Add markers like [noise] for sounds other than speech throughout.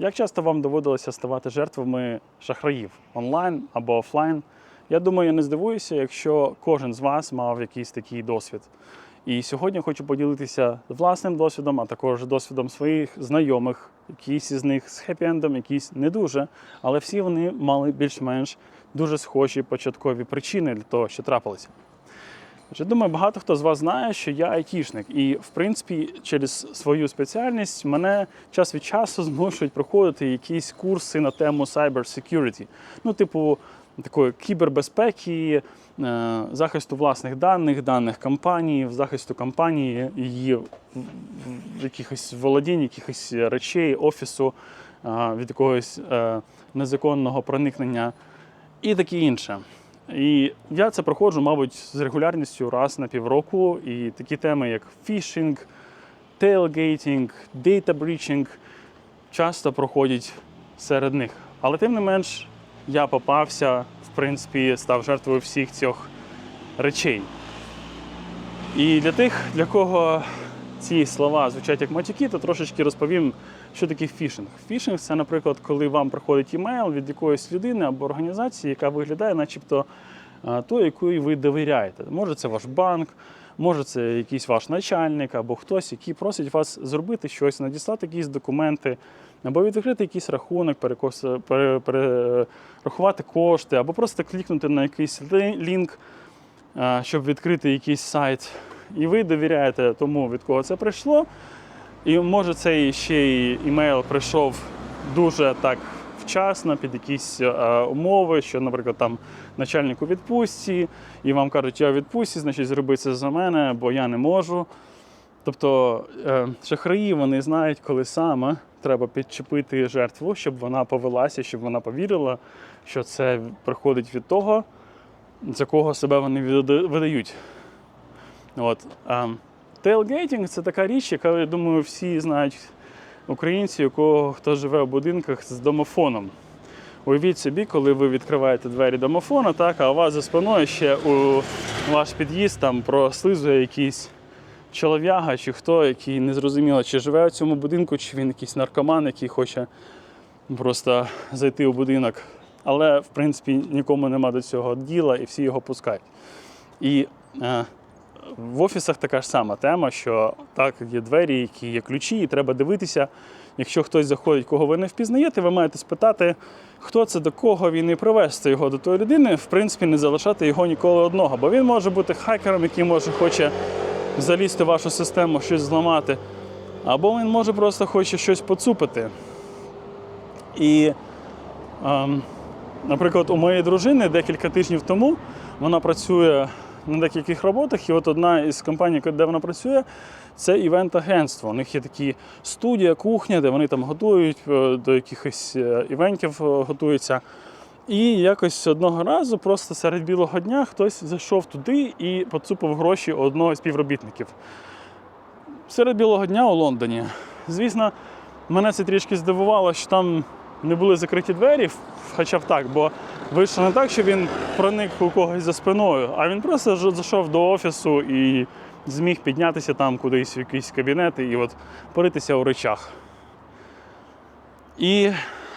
Як часто вам доводилося ставати жертвами шахраїв онлайн або офлайн? Я думаю, я не здивуюся, якщо кожен з вас мав якийсь такий досвід. І сьогодні хочу поділитися власним досвідом, а також досвідом своїх знайомих, якісь із них з хеппі-ендом, якісь не дуже, але всі вони мали більш-менш дуже схожі початкові причини для того, що трапилося. Отже, думаю, багато хто з вас знає, що я айтішник, і в принципі через свою спеціальність мене час від часу [laughs] змушують проходити якісь курси на тему cyber security. Ну, типу, такої кібербезпеки, е, захисту власних даних, даних компанії, захисту компанії, її якихось володінь, якихось речей, офісу, е, від якогось е, незаконного проникнення і таке інше. І я це проходжу, мабуть, з регулярністю раз на півроку. І такі теми, як фішинг, тейлгейтінг, дейта брічинг, часто проходять серед них. Але тим не менш, я попався, в принципі, став жертвою всіх цих речей. І для тих, для кого ці слова звучать як матюки, то трошечки розповім, що таке фішинг. Фішинг це, наприклад, коли вам приходить імейл від якоїсь людини або організації, яка виглядає, начебто, той, якої ви довіряєте. Може, це ваш банк, може, це якийсь ваш начальник або хтось, який просить вас зробити щось, надіслати якісь документи, або відкрити якийсь рахунок, перерахувати кошти, або просто клікнути на якийсь лінк, щоб відкрити якийсь сайт. І ви довіряєте тому, від кого це прийшло. І може цей ще й імейл прийшов дуже так вчасно під якісь е, умови, що, наприклад, там начальник у відпустці, і вам кажуть, я відпустці, значить зроби це за мене, бо я не можу. Тобто е, шахраї вони знають, коли саме треба підчепити жертву, щоб вона повелася, щоб вона повірила, що це приходить від того, за кого себе вони видають. От. А, тейлгейтинг це така річ, яка, я думаю, всі знають українці, у кого хто живе в будинках з домофоном. Уявіть собі, коли ви відкриваєте двері домофона, так, а у вас за спиною ще у ваш під'їзд там прослизує якийсь чолов'яга чи хто, який не зрозуміло, чи живе в цьому будинку, чи він якийсь наркоман, який хоче просто зайти у будинок. Але, в принципі, нікому нема до цього діла і всі його пускають. І е, в офісах така ж сама тема, що так, є двері, які є ключі, і треба дивитися. Якщо хтось заходить, кого ви не впізнаєте, ви маєте спитати, хто це до кого він і привезти його до тої людини, в принципі, не залишати його ніколи одного. Бо він може бути хакером, який може хоче залізти в вашу систему, щось зламати. Або він може просто хоче щось поцупити. І, ем, наприклад, у моєї дружини декілька тижнів тому вона працює на декількох роботах, і от одна із компаній, де вона працює, це івент-агентство. У них є такі студія, кухня, де вони там готують е, до якихось е, івентів е, готуються. І якось одного разу, просто серед білого дня, хтось зайшов туди і поцупив гроші одного з співробітників. Серед білого дня у Лондоні. Звісно, мене це трішки здивувало, що там не були закриті двері, хоча б так, бо вийшло не так, що він проник у когось за спиною, а він просто зайшов до офісу і зміг піднятися там кудись в якийсь кабінет і от поритися у речах. І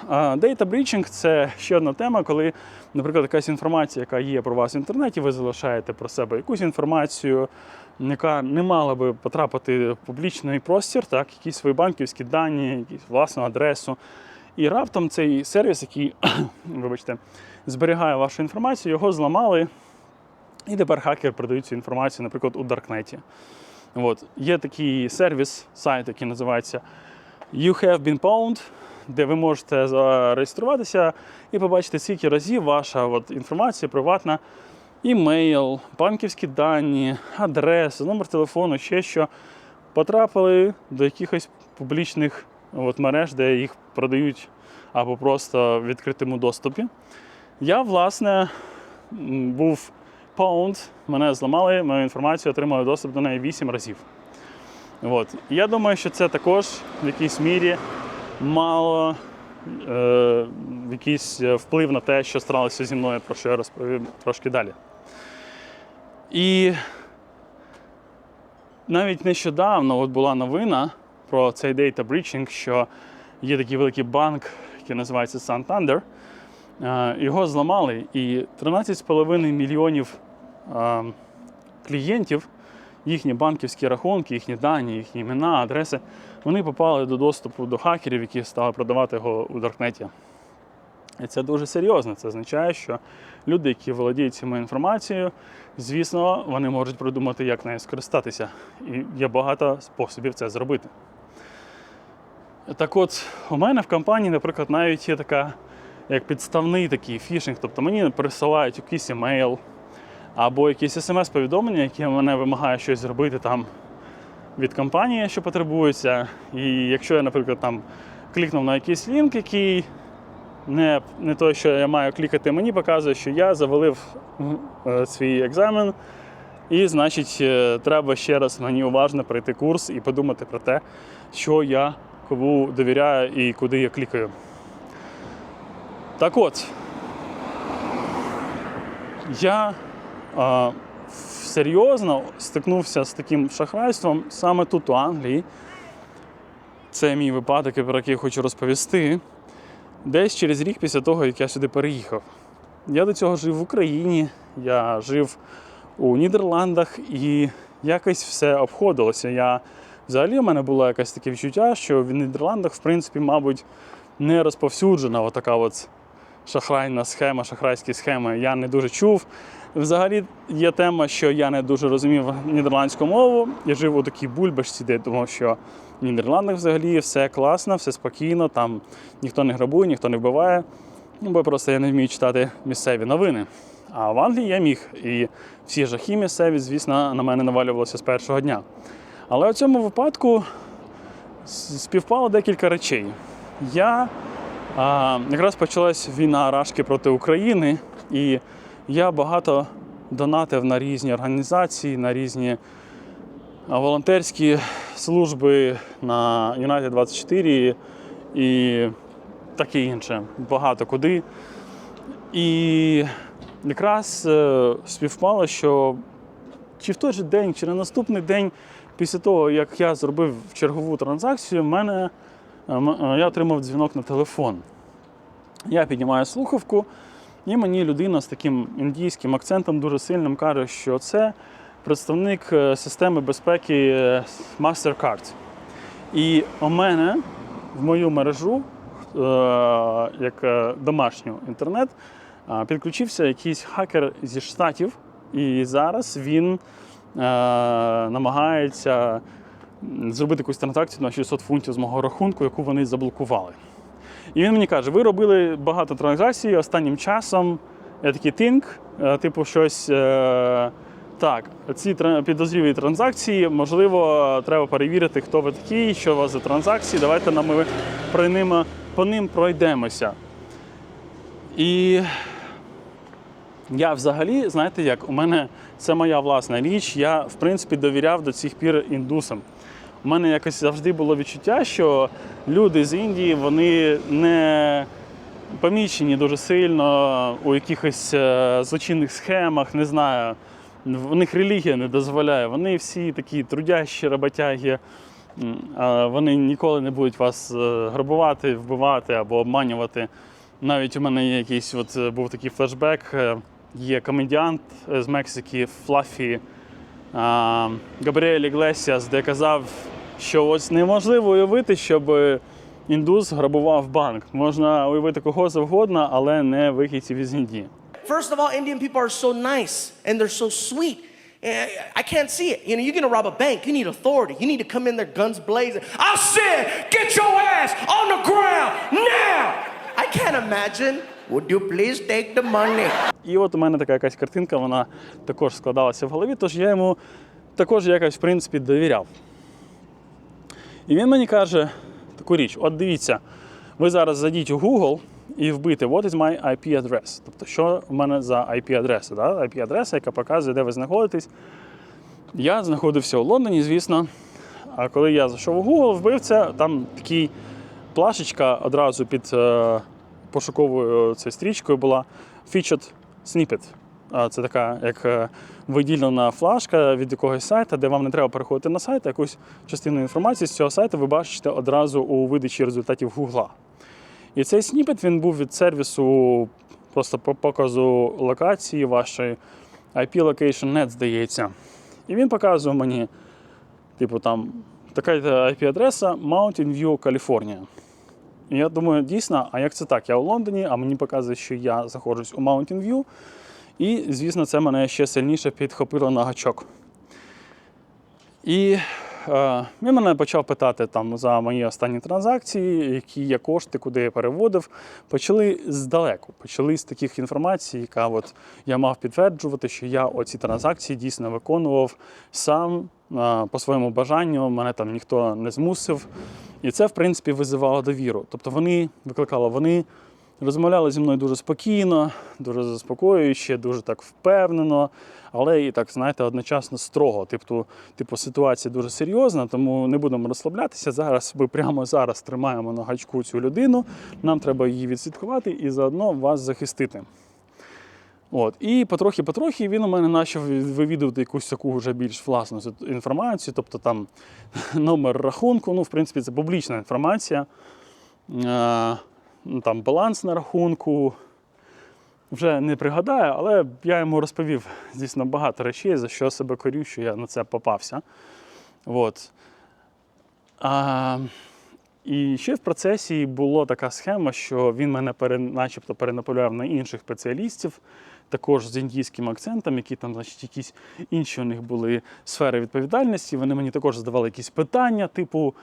Data breaching – це ще одна тема, коли, наприклад, якась інформація, яка є про вас в інтернеті, ви залишаєте про себе якусь інформацію, яка не мала би потрапити в публічний простір, так, якісь свої банківські дані, якісь власну адресу. І раптом цей сервіс, який, [clears throat] вибачте, зберігає вашу інформацію, його зламали. І тепер хакер передає цю інформацію, наприклад, у Даркнеті. От. Є такий сервіс, сайт, який називається You have been pwned, де ви можете зареєструватися і побачити, скільки разів ваша от, інформація приватна, імейл, банківські дані, адреса, номер телефону, ще що потрапили до якихось публічних от, мереж, де їх продають або просто в відкритому доступі. Я, власне, був паунд, мене зламали, мою інформацію отримали доступ до неї 8 разів. От. Я думаю, що це також в якійсь мірі мало е, якийсь е, вплив на те, що сталося зі мною, про що я розповім трошки далі. І навіть нещодавно от була новина про цей data breaching, що є такий великий банк, який називається Santander. Е, Його зламали, і 13,5 мільйонів е, клієнтів, їхні банківські рахунки, їхні дані, їхні імена, адреси, вони попали до доступу до хакерів, які стали продавати його у Даркнеті. І це дуже серйозно. Це означає, що люди, які володіють цією інформацією, звісно, вони можуть придумати, як нею скористатися. І є багато способів це зробити. Так от, у мене в компанії, наприклад, навіть є така, як підставний такий фішинг. Тобто мені присилають якийсь емейл або якісь смс-повідомлення, які мене вимагає щось зробити там від компанії, що потребується. І якщо я, наприклад, там клікнув на якийсь лінк, який не, не той, що я маю клікати, мені показує, що я завалив е, свій екзамен. І, значить, е, треба ще раз мені уважно пройти курс і подумати про те, що я кому довіряю і куди я клікаю. Так от, я а, серйозно стикнувся з таким шахрайством саме тут, у Англії. Це мій випадок, про який я хочу розповісти. Десь через рік після того, як я сюди переїхав. Я до цього жив в Україні, я жив у Нідерландах і якось все обходилося. Я, взагалі, у мене було якесь таке відчуття, що в Нідерландах, в принципі, мабуть, не розповсюджена отака от шахрайна схема, шахрайські схеми. Я не дуже чув. Взагалі є тема, що я не дуже розумів нідерландську мову. Я жив у такій бульбашці, де думав, що в Нідерландах взагалі все класно, все спокійно, там ніхто не грабує, ніхто не вбиває. Ну, бо просто я не вмію читати місцеві новини. А в Англії я міг. І всі жахи місцеві, звісно, на мене навалювалося з першого дня. Але у цьому випадку співпало декілька речей. Я а, якраз почалась війна Рашки проти України, і я багато донатив на різні організації, на різні волонтерські служби на United 24 і таке інше. Багато куди. І якраз е, співпало, що чи в той же день, чи на наступний день, після того, як я зробив чергову транзакцію, мене е, е, я отримав дзвінок на телефон. Я піднімаю слухавку, і мені людина з таким індійським акцентом дуже сильним каже, що це представник е, системи безпеки MasterCard. І у мене в мою мережу, як домашню інтернет, підключився якийсь хакер зі Штатів, і зараз він е, намагається зробити якусь транзакцію на 600 фунтів з мого рахунку, яку вони заблокували. І він мені каже: ви робили багато транзакцій останнім часом. Я такий тинк, е, типу, щось. е, Так, ці підозрілі транзакції, можливо, треба перевірити, хто ви такий, що у вас за транзакції. Давайте ми про ними, по ним пройдемося. І я взагалі, знаєте як, у мене це моя власна річ. Я, в принципі, довіряв до цих пір індусам. У мене якось завжди було відчуття, що люди з Індії вони не помічені дуже сильно у якихось е, злочинних схемах, не знаю. У них релігія не дозволяє. Вони всі такі трудящі, роботяги. Вони ніколи не будуть вас е, грабувати, вбивати або обманювати. Навіть у мене є якийсь от, е, був такий флешбек. Е, Є комедіант е, з Мексики Флафі Габріель Іглесіас, де казав, що ось неможливо уявити, щоб індус грабував банк. Можна уявити кого завгодно, але не вихідців із Індії. First of all, Indian people are so nice and they're so sweet. Eh, I can't see it. You know, you're gonna rob a bank, you need authority. You need to come in there guns blazing. I said, get your ass on the ground now! I can't imagine. Would you please take the money? І от у мене така якась картинка, вона також складалася в голові, тож я йому також якось, в принципі, довіряв. І він мені каже таку річ: от дивіться, ви зараз зайдіть у Google і вбийте What is my IP address? Тобто, що в мене за IP-адреса? Да? IP-адреса, яка показує, де ви знаходитесь. Я знаходився у Лондоні, звісно. А коли я зайшов у Google, вбив це, там такий плашечка одразу під е, пошуковою цією стрічкою була Featured А, Це така як е, виділена флажка від якогось сайту, де вам не треба переходити на сайт, а якусь частину інформації з цього сайту ви бачите одразу у видачі результатів Гугла. І цей сніпет він був від сервісу просто по показу локації вашої IP Location Net, здається. І він показує мені, типу, там така IP-адреса Mountain View, Каліфорнія. Я думаю, дійсно, а як це так? Я у Лондоні, а мені показує, що я заходжусь у Mountain View. І, звісно, це мене ще сильніше підхопило на гачок. І він мене почав питати там за мої останні транзакції, які є кошти, куди я переводив. Почали здалеку, почали з таких інформацій, яка от я мав підтверджувати, що я оці транзакції дійсно виконував сам е, по своєму бажанню, мене там ніхто не змусив. І це, в принципі, визивало довіру. Тобто вони викликало, вони розмовляли зі мною дуже спокійно, дуже заспокоююче, дуже так впевнено, але і так, знаєте, одночасно строго. Типу, типу, ситуація дуже серйозна, тому не будемо розслаблятися. Зараз ми прямо зараз тримаємо на гачку цю людину. Нам треба її відслідкувати і заодно вас захистити. От. І потрохи-потрохи він у мене почав вивідувати якусь таку вже більш власну інформацію, тобто там [laughs] номер рахунку, ну, в принципі, це публічна інформація. Ну, там баланс на рахунку. Вже не пригадаю, але я йому розповів звісно, багато речей, за що себе корю, що я на це попався. От. А, і ще в процесі була така схема, що він мене пере, начебто перенаполював на інших спеціалістів, також з індійським акцентом, які там, значить, якісь інші у них були сфери відповідальності. Вони мені також задавали якісь питання, типу,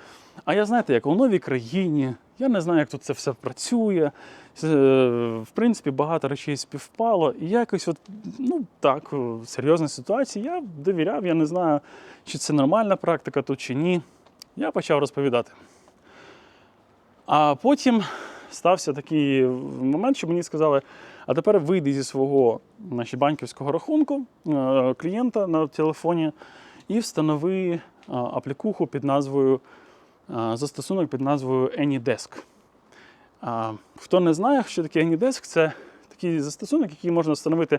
а я знаєте, як у новій країні, я не знаю, як тут це все працює. Е, В принципі, багато речей співпало. І якось, от, ну так, серйозна ситуація. Я довіряв, я не знаю, чи це нормальна практика тут чи ні. Я почав розповідати. А потім стався такий момент, що мені сказали: а тепер вийди зі свого значить, банківського рахунку е, клієнта на телефоні і встанови е, аплікуху під назвою е, застосунок під назвою AnyDesk. Хто не знає, що таке AnyDesk, це такий застосунок, який можна встановити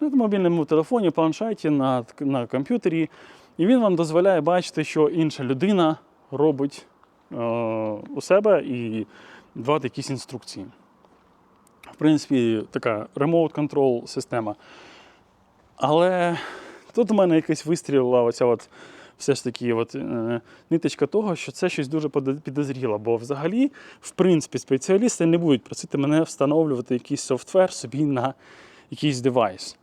на мобільному телефоні, планшеті, на, на комп'ютері. І він вам дозволяє бачити, що інша людина робить у себе і давати якісь інструкції. В принципі, така remote control система. Але тут у мене якась вистрілила оця от все ж таки от, е, ниточка того, що це щось дуже підозріло. Бо взагалі, в принципі, спеціалісти не будуть просити мене встановлювати якийсь софтвер собі на якийсь девайс.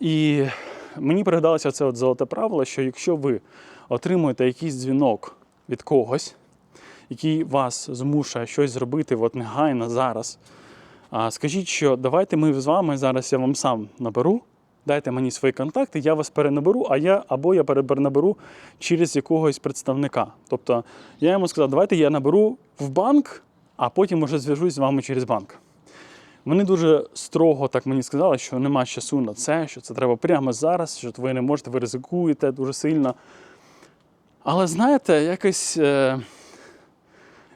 І мені пригадалося це от золоте правило, що якщо ви отримуєте якийсь дзвінок від когось, який вас змушує щось зробити от негайно зараз, скажіть, що давайте ми з вами зараз я вам сам наберу. Дайте мені свої контакти, я вас перенаберу, а я або я перенаберу через якогось представника. Тобто я йому сказав, давайте я наберу в банк, а потім уже зв'яжусь з вами через банк. Вони дуже строго так мені сказали, що нема часу на це, що це треба прямо зараз, що ви не можете, ви ризикуєте дуже сильно. Але знаєте, якось е,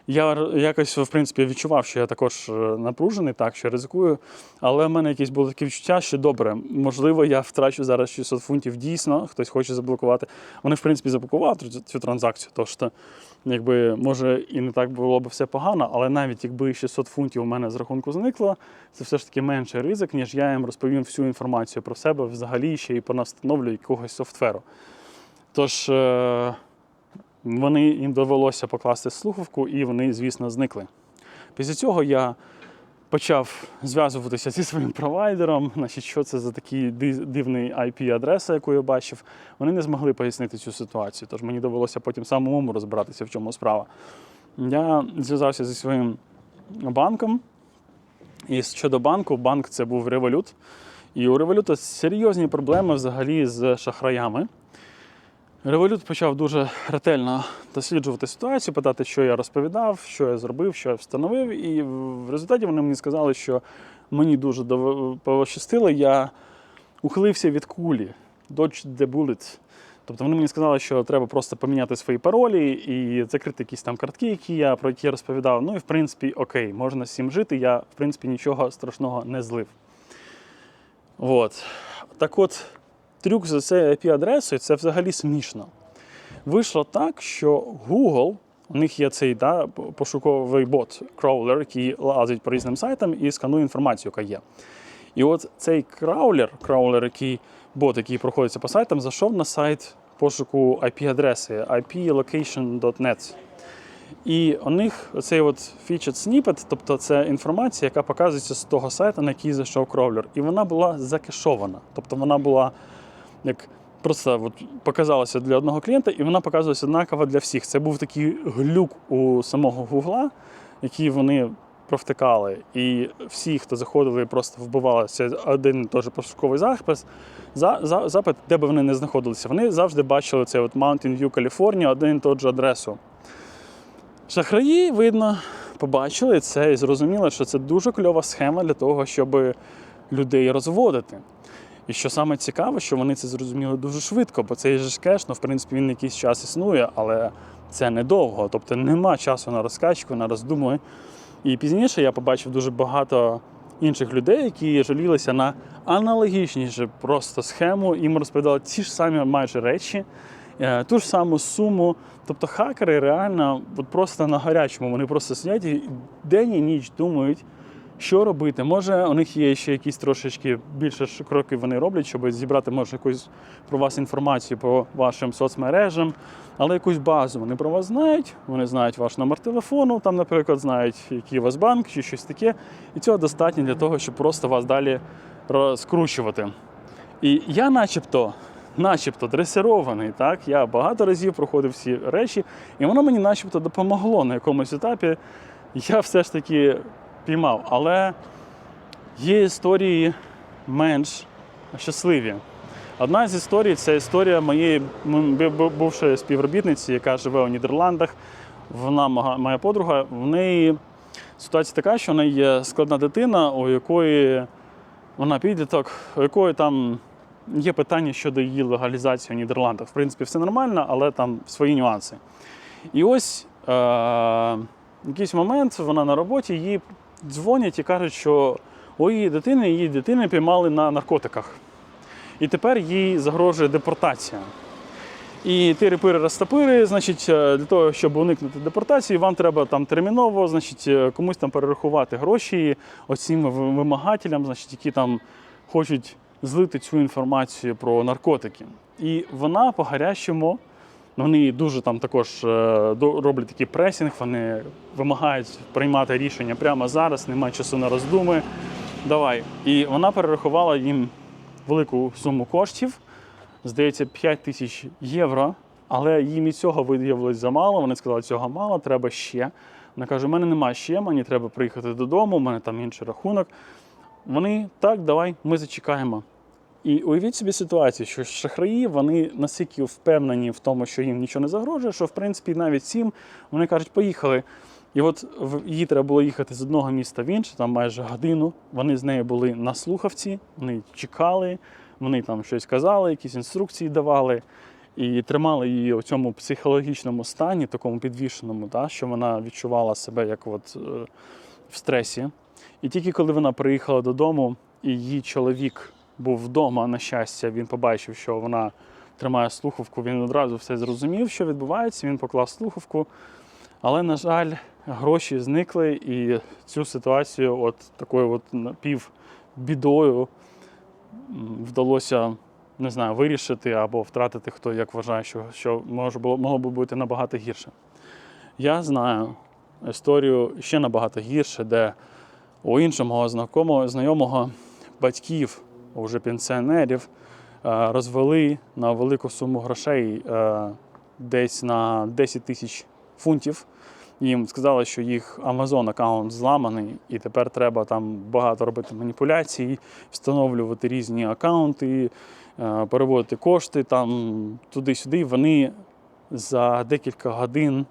я якось, в принципі, відчував, що я також е, напружений, так, що ризикую. Але в мене якесь було таке відчуття, що добре, можливо, я втрачу зараз 600 фунтів дійсно, хтось хоче заблокувати. Вони, в принципі, заблокували цю, транзакцію. Тож, то, якби, може, і не так було б все погано, але навіть якби 600 фунтів у мене з рахунку зникло, це все ж таки менший ризик, ніж я їм розповім всю інформацію про себе взагалі ще і понастановлю якогось софтверу. Тож. Вони їм довелося покласти слухавку, і вони, звісно, зникли. Після цього я почав зв'язуватися зі своїм провайдером, значить, що це за такий дивний IP-адреса, яку я бачив. Вони не змогли пояснити цю ситуацію, тож мені довелося потім самому розбиратися, в чому справа. Я зв'язався зі своїм банком. І щодо банку, банк це був Revolut. І у Revolut серйозні проблеми взагалі з шахраями. Револют почав дуже ретельно досліджувати ситуацію, питати, що я розповідав, що я зробив, що я встановив. І в результаті вони мені сказали, що мені дуже пощастило, я ухилився від кулі, dodge the bullet. Тобто вони мені сказали, що треба просто поміняти свої паролі і закрити якісь там картки, які я про які я розповідав. Ну і в принципі, окей, можна з цим жити. Я в принципі нічого страшного не злив. От. Так от, трюк за цією IP-адресою це взагалі смішно. Вийшло так, що Google, у них є цей да, пошуковий бот краулер, який лазить по різним сайтам і сканує інформацію, яка є. І от цей краулер, краулер, який бот, який проходиться по сайтам, зайшов на сайт пошуку IP-адреси iplocation.net. І у них цей от featured snippet, тобто це інформація, яка показується з того сайту, на який зайшов кровлер. І вона була закешована. Тобто вона була як просто от показалася для одного клієнта, і вона показувалася однаково для всіх. Це був такий глюк у самого Гугла, який вони провтикали. І всі, хто заходили, просто вбивали це один і той пошуковий запис, за, за, запит, де би вони не знаходилися. Вони завжди бачили цей от Mountain View, Каліфорнія, один і той же адресу. Шахраї, видно, побачили це і зрозуміли, що це дуже кльова схема для того, щоб людей розводити. І що саме цікаве, що вони це зрозуміли дуже швидко, бо цей же кеш, ну, в принципі, він якийсь час існує, але це недовго. Тобто нема часу на розкачку, на роздуми. І пізніше я побачив дуже багато інших людей, які жалілися на аналогічнішу просто схему. Їм розповідали ті ж самі майже речі, е, ту ж саму суму. Тобто хакери реально от просто на гарячому. Вони просто сидять і день і ніч думають, що робити. Може, у них є ще якісь трошечки більше кроки вони роблять, щоб зібрати може якусь про вас інформацію по вашим соцмережам, але якусь базу вони про вас знають. Вони знають ваш номер телефону, там, наприклад, знають, який у вас банк чи щось таке. І цього достатньо для того, щоб просто вас далі розкручувати. І я, начебто, начебто дресирований, так? Я багато разів проходив всі речі, і воно мені начебто допомогло на якомусь етапі. Я все ж таки піймав. Але є історії менш щасливі. Одна з історій це історія моєї бувшої співробітниці, яка живе у Нідерландах. Вона моя подруга. В неї ситуація така, що в неї є складна дитина, у якої вона підліток, у якої там є питання щодо її легалізації у Нідерландах. В принципі, все нормально, але там свої нюанси. І ось е- якийсь момент вона на роботі, їй дзвонять і кажуть, що у її дитини, її дитини піймали на наркотиках. І тепер їй загрожує депортація. І тири-пири розтопири, значить, е, для того, щоб уникнути депортації, вам треба там терміново, значить, е, комусь там перерахувати гроші оцим ви- вимагателям, значить, які там хочуть злити цю інформацію про наркотики. І вона по гарячому, вони дуже там також е, роблять такий пресінг, вони вимагають приймати рішення прямо зараз, немає часу на роздуми. Давай. І вона перерахувала їм велику суму коштів здається, 5 тисяч євро, але їм і цього виявилось замало. Вони сказали, цього мало, треба ще. Вона каже: у мене немає ще, мені треба приїхати додому, у мене там інший рахунок. Вони так, давай, ми зачекаємо. І уявіть собі ситуацію, що шахраї вони настільки впевнені в тому, що їм нічого не загрожує, що в принципі навіть цим вони кажуть, поїхали. І от їй треба було їхати з одного міста в інше, там майже годину. Вони з нею були на слухавці, вони чекали, вони там щось казали, якісь інструкції давали. І тримали її у цьому психологічному стані, такому підвішеному, та, що вона відчувала себе як от, е, в стресі. І тільки коли вона приїхала додому, і її чоловік був вдома, на щастя, він побачив, що вона тримає слухавку, він одразу все зрозумів, що відбувається. Він поклав слухавку. Але, на жаль, гроші зникли, і цю ситуацію, от такою от напівбідою, вдалося не знаю, вирішити або втратити, хто як вважає, що, що може було, могло б бути набагато гірше. Я знаю історію ще набагато гірше, де у іншого знакомого, знайомого батьків, уже пенсіонерів, е, розвели на велику суму грошей е, десь на 10 тисяч фунтів. Їм сказали, що їх Amazon аккаунт зламаний, і тепер треба там багато робити маніпуляцій, встановлювати різні аккаунти, е, переводити кошти там туди-сюди. Вони за декілька годин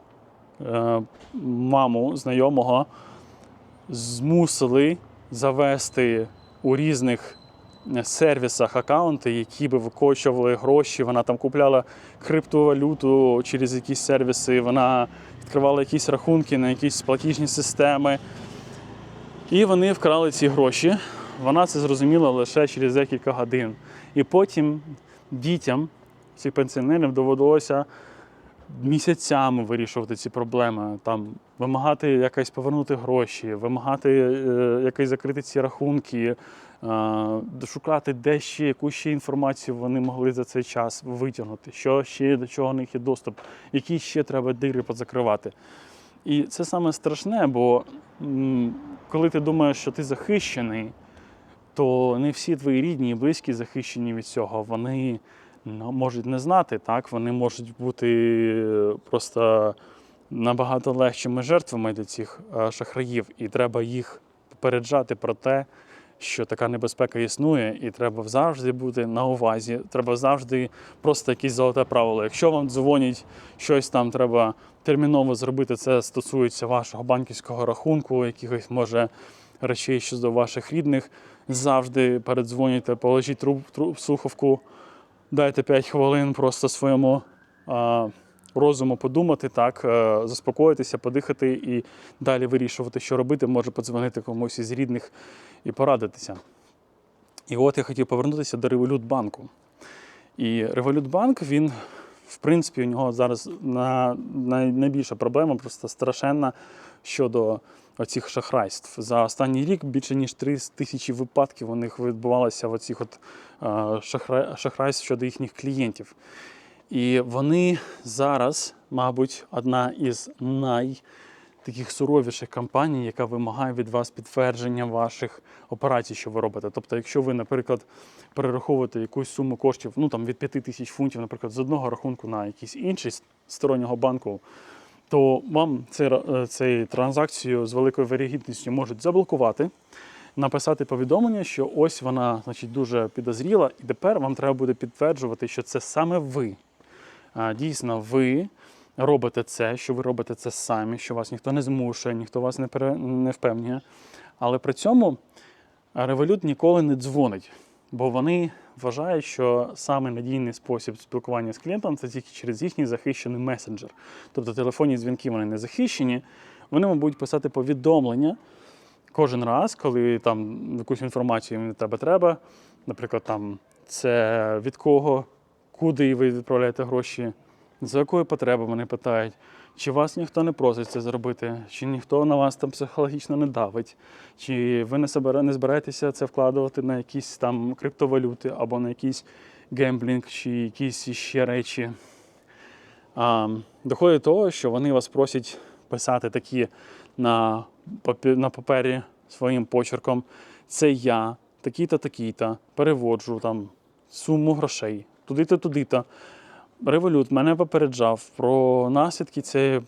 маму знайомого змусили завести у різних сервісах аккаунти, які би викочували гроші. Вона там купляла криптовалюту через якісь сервіси, вона відкривала якісь рахунки на якісь платіжні системи. І вони вкрали ці гроші. вона це зрозуміла лише через декілька годин. І потім дітям цих пенсіонерів довелося місяцями вирішувати ці проблеми, там вимагати якось повернути гроші, вимагати е, якось закрити ці рахунки, е, шукати де ще яку ще інформацію вони могли за цей час витягнути, що ще до чого в них є доступ, які ще треба дири позакривати. І це саме страшне, бо м, коли ти думаєш, що ти захищений, то не всі твої рідні і близькі захищені від цього. Вони можуть не знати, так? Вони можуть бути е, просто набагато легшими жертвами для цих е, шахраїв, і треба їх попереджати про те, що така небезпека існує, і треба завжди бути на увазі. Треба завжди просто якесь золоте правило. Якщо вам дзвонять щось там, треба терміново зробити. Це стосується вашого банківського рахунку, якихось може речей щодо ваших рідних. Завжди передзвонюйте, положіть труб, труб слухавку, дайте 5 хвилин просто своєму а, розуму подумати, так, е, заспокоїтися, подихати і далі вирішувати, що робити. Може подзвонити комусь із рідних і порадитися. І от я хотів повернутися до Револютбанку. І Револютбанк, він, в принципі, у нього зараз на, най- найбільша проблема, просто страшенна щодо оцих шахрайств. За останній рік більше ніж 3 тисячі випадків у них відбувалося в оцих от, е, шахрайств щодо їхніх клієнтів. І вони зараз, мабуть, одна із най таких суровіших компаній, яка вимагає від вас підтвердження ваших операцій, що ви робите. Тобто, якщо ви, наприклад, перераховуєте якусь суму коштів, ну там від 5 тисяч фунтів, наприклад, з одного рахунку на якийсь інший стороннього банку, то вам ра- е, транзакцію з великою вирогідністю можуть заблокувати, написати повідомлення, що ось вона значить, дуже підозріла, і тепер вам треба буде підтверджувати, що це саме ви. Дійсно, ви робите це, що ви робите це самі, що вас ніхто не змушує, ніхто вас не, пере... не впевнює. Але при цьому Revolut ніколи не дзвонить, бо вони вважають, що саме надійний спосіб спілкування з клієнтом це тільки через їхній захищений месенджер. Тобто телефонні дзвінки вони не захищені, вони вам будуть писати повідомлення кожен раз, коли там якусь інформацію їм від тебе треба. Наприклад, там це від кого, куди ви відправляєте гроші, за якої потреби вони питають. Чи вас ніхто не просить це зробити, чи ніхто на вас там психологічно не давить, чи ви не, не збираєтеся це вкладувати на якісь там криптовалюти або на якийсь гемблінг, чи якісь ще речі. А, доходить до того, що вони вас просять писати такі на, папі- на папері своїм почерком. Це я, такий-то, такий-то, переводжу там суму грошей, туди-то, туди-то. Револют мене попереджав про наслідки цієї е,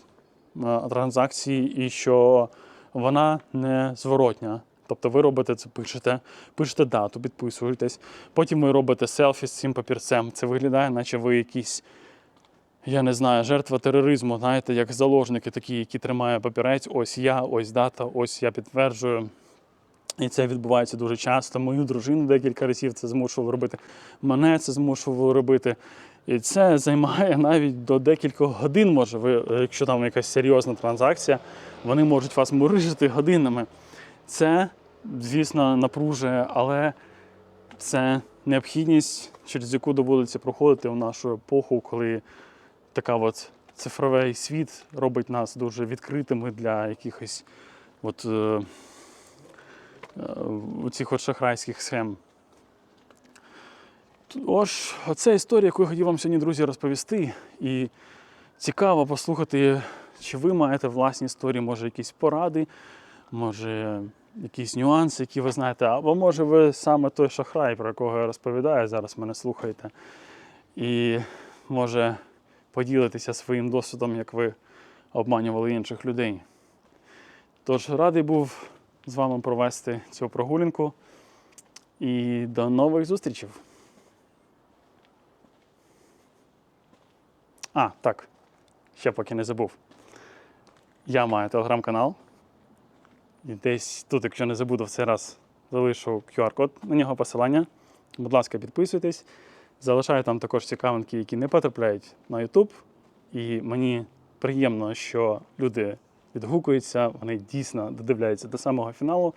транзакції і що вона не зворотня. Тобто ви робите це, пишете, пишете дату, підписуєтесь. Потім ви робите селфі з цим папірцем. Це виглядає, наче ви якісь, я не знаю, жертва тероризму, знаєте, як заложники такі, які тримають папірець. Ось я, ось дата, ось я підтверджую. І це відбувається дуже часто. Мою дружину декілька разів це змушувало робити. Мене це змушувало робити. І це займає навіть до декількох годин, може, ви, якщо там якась серйозна транзакція, вони можуть вас мурижити годинами. Це, звісно, напружує, але це необхідність, через яку доводиться проходити в нашу епоху, коли така от цифровий світ робить нас дуже відкритими для якихось от, е, е, цих от шахрайських схем. Ось, оце історія, яку я хотів вам сьогодні, друзі, розповісти. І цікаво послухати, чи ви маєте власні історії, може, якісь поради, може, якісь нюанси, які ви знаєте, або може ви саме той шахрай, про якого я розповідаю, зараз мене слухаєте. І може поділитися своїм досвідом, як ви обманювали інших людей. Тож радий був з вами провести цю прогулянку. І до нових зустрічей. А, так, ще поки не забув. Я маю телеграм-канал. І десь тут, якщо не забуду, в цей раз залишу QR-код на нього посилання. Будь ласка, підписуйтесь. Залишаю там також цікавинки, які не потрапляють на YouTube. І мені приємно, що люди відгукуються, вони дійсно додивляються до самого фіналу.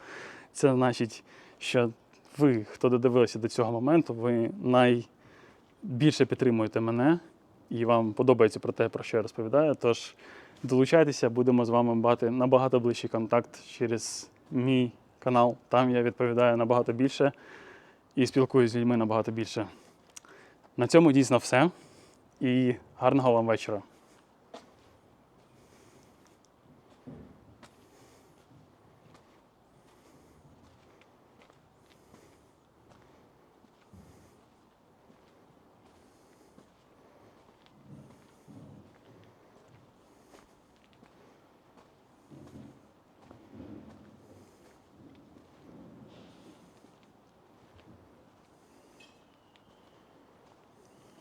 Це значить, що ви, хто додивилися до цього моменту, ви найбільше підтримуєте мене і вам подобається про те, про що я розповідаю. Тож долучайтеся, будемо з вами мати набагато ближчий контакт через мій канал. Там я відповідаю набагато більше і спілкуюся з людьми набагато більше. На цьому дійсно все. І гарного вам вечора.